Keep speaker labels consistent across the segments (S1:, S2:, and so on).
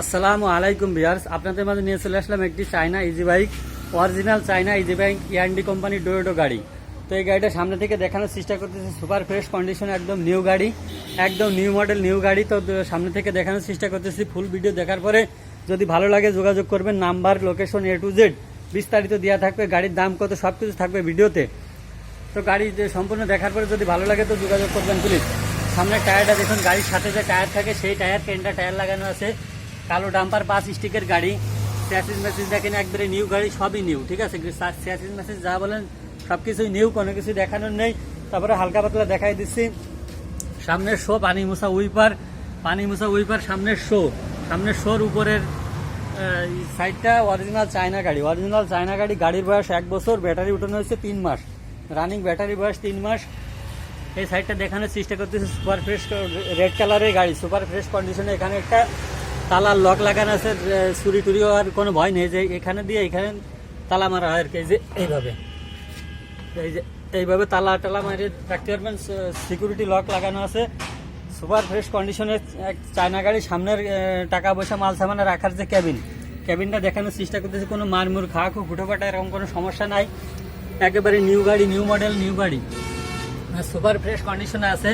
S1: আসসালামু আলাইকুম বিয়ার্স আপনাদের মাঝে নিয়ে চলে আসলাম একটি China easy bike original China easy bike ইয়ান্ডি company ডোয়োটো গাড়ি। তো এই গাড়িটা সামনে থেকে দেখানোর চেষ্টা করতেছি সুপার ফ্রেশ কন্ডিশন একদম নিউ গাড়ি, একদম নিউ মডেল নিউ গাড়ি। তো সামনে থেকে দেখানোর চেষ্টা করতেছি ফুল ভিডিও দেখার পরে যদি ভালো লাগে যোগাযোগ করবেন number location A to Z বিস্তারিত দেওয়া থাকবে, গাড়ির দাম কত সব কিছু থাকবে ভিডিওতে। তো গাড়ি সম্পূর্ণ দেখার পরে যদি ভালো লাগে তো যোগাযোগ করবেন প্লিজ সামনে টায়ারটা দেখুন, গাড়ির সাথে যে টায়ার থাকে, সেই টায়ার কেনটা টায়ার লাগানো আছে। কালো ডাম্পার, পাঁচ স্টিকের গাড়ি স্যাসিস মেসেজ দেখেন, একবারে নিউ গাড়ি, সবই নিউ ঠিক আছে? স্যাসিস মেসেজ যা বলেন সব কিছুই নিউ কোনো কিছু দেখানোর নেই। তারপরে হালকা পাতলা দেখাই দিচ্ছি। সামনের শো পানি মুসা উইপার পানি মুসা উইপার সামনের শো সামনের শোর উপরের সাইডটা অরিজিনাল চায়না গাড়ি। অরিজিনাল চায়না গাড়ি, গাড়ির বয়স এক বছর ব্যাটারি উঠানো হয়েছে তিন মাস। রানিং ব্যাটারি বয়স তিন মাস। এই সাইডটা দেখানোর চেষ্টা করতেছে সুপার ফ্রেশ রেড কালারের গাড়ি সুপার ফ্রেশ কন্ডিশনে এখানে একটা। তালার লক লাগানো আছে চুরি টুরিও আর কোনো ভয় নেই যে এখানে দিয়ে এখানে তালা মারা হয় আর কি। যে এইভাবে। এই যে এইভাবে তালা টালা মারিয়ে রাখতে পারবেন সিকিউরিটি লক লাগানো আছে। সুপার ফ্রেশ কন্ডিশনের এক চায়না গাড়ি সামনের টাকা পয়সা মাল সামানে রাখার যে ক্যাবিন ক্যাবিনটা দেখানোর চেষ্টা করতেছে, কোনো মারমুর খাওয়া খুব ফুটোফাটা এরকম কোনো সমস্যা নাই। একেবারে নিউ গাড়ি নিউ মডেল নিউ গাড়ি সুপার ফ্রেশ কন্ডিশনে আছে,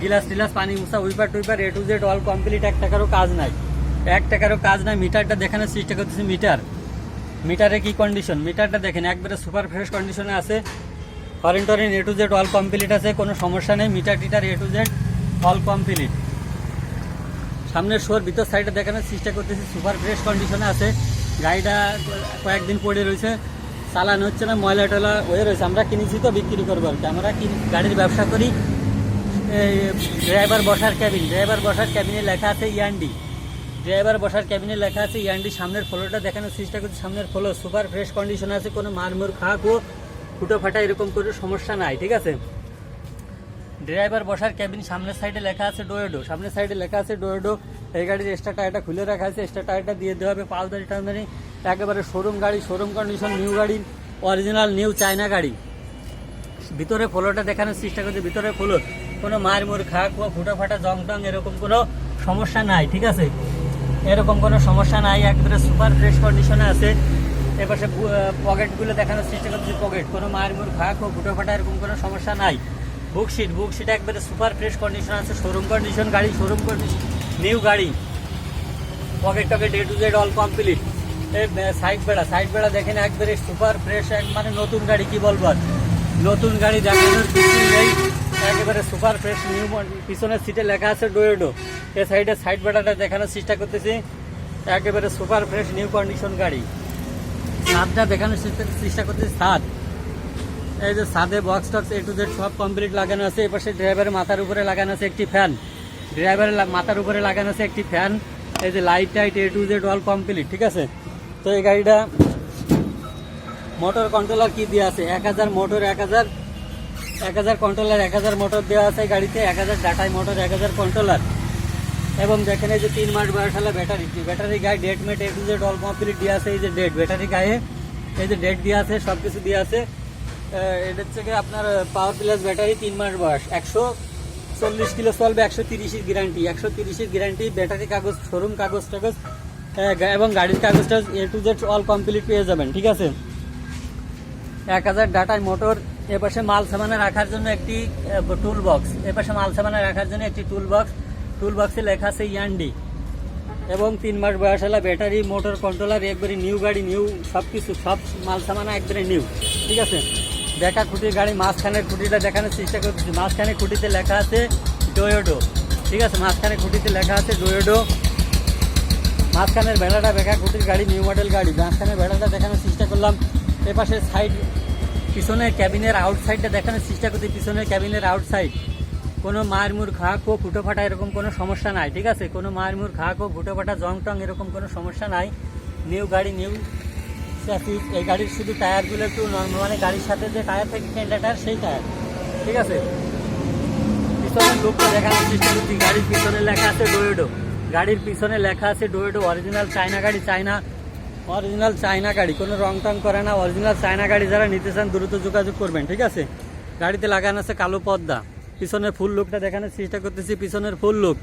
S1: গিলাস টিলাস, পানি মুসা wiper টুইপার A to Z all complete এক টাকারও কাজ নাই। এক টাকারও কাজ নাই, মিটারটা দেখানোর চেষ্টা করতেছি, মিটার। মিটারে কি কন্ডিশন মিটারটা দেখেন, একবারে সুপার ফ্রেশ কন্ডিশনে আছে। ফরেন টরেন A to Z all complete আছে, কোনো সমস্যা নেই, meter টিটার A to Z all complete সামনের শোর ভিতর সাইডে দেখানোর চেষ্টা করতেছি সুপার ফ্রেশ কন্ডিশনে আছে। গাড়িটা কয়েকদিন পড়ে রয়েছে, চালানো হচ্ছে না, ময়লা টয়লা হয়ে রয়েছে। আমরা কিনেছি তো, বিক্রি করব আর কি। আমরা গাড়ির ব্যবসা করি ড্রাইভার বসার ক্যাবিন ড্রাইভার বসার ক্যাবিনে লেখা আছে ইয়ান্ডি ড্রাইভার বসার ক্যাবিনে লেখা আছে, ইয়ান্ডি সামনের ফলোটা দেখানোর চেষ্টা করছি, সামনের ফ্লোর সুপার ফ্রেশ কন্ডিশন আছে, কোনো মারমুর খাক ও ফুটো ফাটা এরকম কোনো সমস্যা নাই, ঠিক আছে? ড্রাইভার বসার ক্যাবিন সামনের সাইডে লেখা আছে ডোয়েডো সামনের সাইডে লেখা আছে ডোয়েডো এই গাড়ির এক্সট্রা টায়ারটা খুলে রাখা আছে এক্সট্রা টায়ারটা দিয়ে দেওয়া হবে পালদারি টালদারি একেবারে শোরুম গাড়ি শোরুম কন্ডিশন নিউ গাড়ি অরিজিনাল নিউ চায়না গাড়ি। ভিতরে ফ্লোরটা দেখানোর চেষ্টা করছে, ভিতরে ফ্লোর, কোনো মার মুর খাক বা ফুটা ফাটা জং টং এরকম কোনো সমস্যা নাই, ঠিক আছে? এরকম কোনো সমস্যা নাই, একবারে সুপার ফ্রেশ কন্ডিশনে আছে। এপাশে পকেটগুলো দেখানোর চেষ্টা করছে পকেট কোনো মায়ের মুর খাক ও ফুটো ফাটা, এরকম কোনো সমস্যা নাই। বুক সিট বুক সিট একবারে সুপার ফ্রেশ কন্ডিশন আছে শোরুম কন্ডিশন গাড়ি শোরুম কন্ডিশন নিউ গাড়ি। Pocket টকেট A to Z all complete side বেড়া সাইড বেড়া দেখেন, একবারে সুপার ফ্রেশ এক মানে নতুন গাড়ি, কি বলব নতুন গাড়ি দেখানোর কিছু নেই। একেবারে সুপার ফ্রেশ নিউ পিছনের সিটে লেখা আছে ডোয়েডো এ সাইডে সাইড বেড়াটা দেখানোর চেষ্টা করতেছি। একেবারে সুপার ফ্রেশ নিউ কন্ডিশন গাড়ি। ছাদটা দেখানোর চেষ্টা- করতেছি ছাদ এই যে ছাদে বক্স টক্স এ টু জেড সব কমপ্লিট লাগানো আছে। এপাশে ড্রাইভারের মাথার উপরে লাগানো আছে একটি ফ্যান ড্রাইভারের মাথার উপরে লাগানো আছে একটি ফ্যান এই যে light tight A to Z all complete ঠিক আছে? তো এই গাড়িটা মোটর কন্ট্রোলার কি দিয়ে আছে? এক হাজার মোটর এক হাজার এক হাজার কন্ট্রোলার এক হাজার মোটর দেওয়া আছে গাড়িতে, এক হাজার ডাটাই মোটর এক হাজার কন্ট্রোলার এবং দেখেন এই যে তিন মাস বয়সালা ব্যাটারি ব্যাটারি গায়ে date mate A to Z all complete দিয়ে আছে এই যে ডেট ব্যাটারি গায়ে এই যে ডেট দিয়ে আছে সব কিছু দিয়ে আছে। এটা হচ্ছে আপনার পাওয়ার প্লাস ব্যাটারি তিন মাস বয়স। একশো চল্লিশ কিলো চলবে, একশো তিরিশের গ্যারান্টি একশো তিরিশের গ্যারান্টি ব্যাটারি কাগজ শোরুম কাগজ টাগজ এবং গাড়ির কাগজটা A to Z all complete পেয়ে যাবেন, ঠিক আছে? এক হাজার ডাটায় মোটর এপাশে মাল সামানে রাখার জন্য একটি টুল বক্স এপাশে মাল সামানে রাখার জন্য একটি টুল বক্স টুল বক্সে লেখা আছে ইয়ান্ডি। এবং তিন মাস বয়স হলে ব্যাটারি, মোটর, কন্ট্রোলার, একবারে নিউ গাড়ি নিউ সব কিছু সব মাল সামানা একবারে নিউ ঠিক আছে? দেখা খুঁটির গাড়ি, মাঝখানের খুঁটিটা দেখানোর চেষ্টা করছি মাঝখানে খুঁটিতে লেখা আছে ডোয়োডো ঠিক আছে? মাঝখানে খুঁটিতে লেখা আছে ডোয়োডো মাঝখানের বেড়াটা বেকা খুঁটির গাড়ি নিউ মডেল গাড়ি। মাঝখানের বেড়াটা দেখানোর চেষ্টা করলাম। এপাশে সাইড পিছনের ক্যাবিনের আউটসাইডটা দেখানোর চেষ্টা করছি, পিছনের ক্যাবিনের আউটসাইড কোনো মায়ের মুর খাক ও ফুটো ফাটা এরকম কোনো সমস্যা নাই, ঠিক আছে? কোনো মায়ের মুর খাক ও ফুটো ফাটা জং টং এরকম কোনো সমস্যা নাই। নিউ গাড়ি নিউ এই গাড়ির শুধু টায়ারগুলো একটু নর্মাল মানে গাড়ির সাথে যে টায়ার থাকে কেন্দ্রা টায়ার সেই টায়ার ঠিক আছে? পিছনের লোকটা দেখানোর চেষ্টা করছি, গাড়ির পিছনে লেখা আছে ডোয়েডো গাড়ির পিছনে লেখা আছে ডোয়েডো অরিজিনাল চায়না গাড়ি চায়না অরিজিনাল চায়না গাড়ি, কোনো রং টং করে না। অরিজিনাল চায়না গাড়ি যারা নিতে চান, দ্রুত যোগাযোগ করবেন, ঠিক আছে? গাড়িতে লাগানো আছে কালো পর্দা। পিছনের ফুল লুকটা দেখানোর চেষ্টা করতেছি, পিছনের ফুল লুক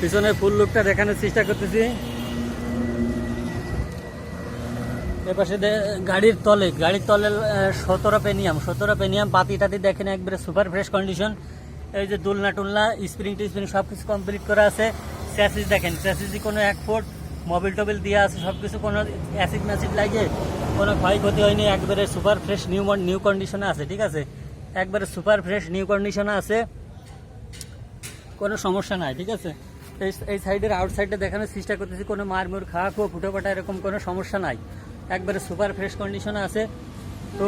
S1: পিছনের ফুল লুকটা দেখানোর চেষ্টা করতেছি। এপাশে গাড়ির তলে গাড়ির তলে সতেরো পেনিয়াম সতেরো পেনিয়াম, পাতি টাতি দেখেন, একবারে সুপার ফ্রেশ কন্ডিশন এই যে দুলনা টুলনা স্প্রিং টিস্প্রিং সব কিছু কমপ্লিট করা আছে। স্যাসিস দেখেন স্যাসিসি কোনো এক ফুট মোবিল টোবিল দেওয়া আছে সব কিছু কোনো অ্যাসিড ম্যাসিড লাগে, কোনো ক্ষয়ক্ষতি হয়নি, একবারে সুপার ফ্রেশ নিউ নিউ কন্ডিশনে আছে, ঠিক আছে? একবারে সুপার ফ্রেশ নিউ কন্ডিশনে আছে, কোনো সমস্যা নাই, ঠিক আছে? এই এই সাইডের আউটসাইডে দেখানোর চেষ্টা করতেছি, কোনো মারমুর খাওয়া খুব ফুটো ফাটা এরকম কোনো সমস্যা নাই। একবারে সুপার ফ্রেশ কন্ডিশনে আছে, তো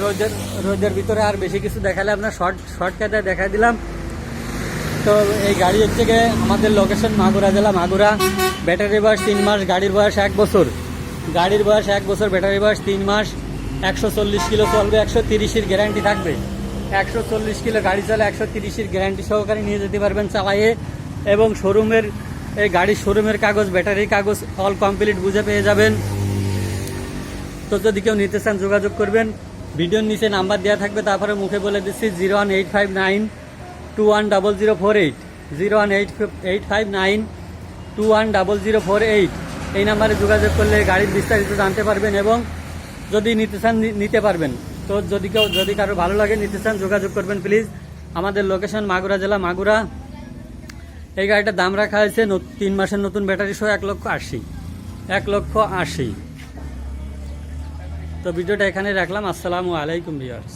S1: রোদের রোদের ভিতরে আর বেশি কিছু দেখালে আপনার শর্ট শর্টকাটে দেখা দিলাম। তো এই গাড়ি হচ্ছে গিয়ে আমাদের লোকেশন মাগুরা জেলা, মাগুরা। ব্যাটারি বয়স তিন মাস, গাড়ির বয়স এক বছর। গাড়ির বয়স এক বছর ব্যাটারি বয়স তিন মাস। একশো চল্লিশ কিলো চলবে, একশো তিরিশের গ্যারান্টি থাকবে। একশো চল্লিশ কিলো গাড়ি চলে একশো তিরিশের গ্যারান্টি সহকারে নিয়ে যেতে পারবেন চালাইয়ে। এবং শোরুমের এই গাড়ির শোরুমের কাগজ ব্যাটারির কাগজ অল কমপ্লিট বুঝে পেয়ে যাবেন। তো যদি কেউ নিতে চান যোগাযোগ করবেন। ভিডিওর নিচে নাম্বার দেওয়া থাকবে, তারপরে মুখে বলে দিচ্ছি zero one eight five nine two one double zero four eight zero one eight eight five nine two one double zero four eight এই নাম্বারে যোগাযোগ করলে গাড়ির বিস্তারিত জানতে পারবেন এবং যদি নিতে চান নিতে পারবেন, তো যদি কেউ যদি কারও ভালো লাগে নিতে চান যোগাযোগ করবেন প্লিজ। আমাদের লোকেশন মাগুরা জেলা, মাগুরা। এই গাড়িটার দাম রাখা হয়েছে তিন মাসের নতুন ব্যাটারি সহ এক লক্ষ আশি। এক লক্ষ আশি। তো ভিডিওটা এখানে রাখলাম। আসসালামু আলাইকুম ভিউয়ার্স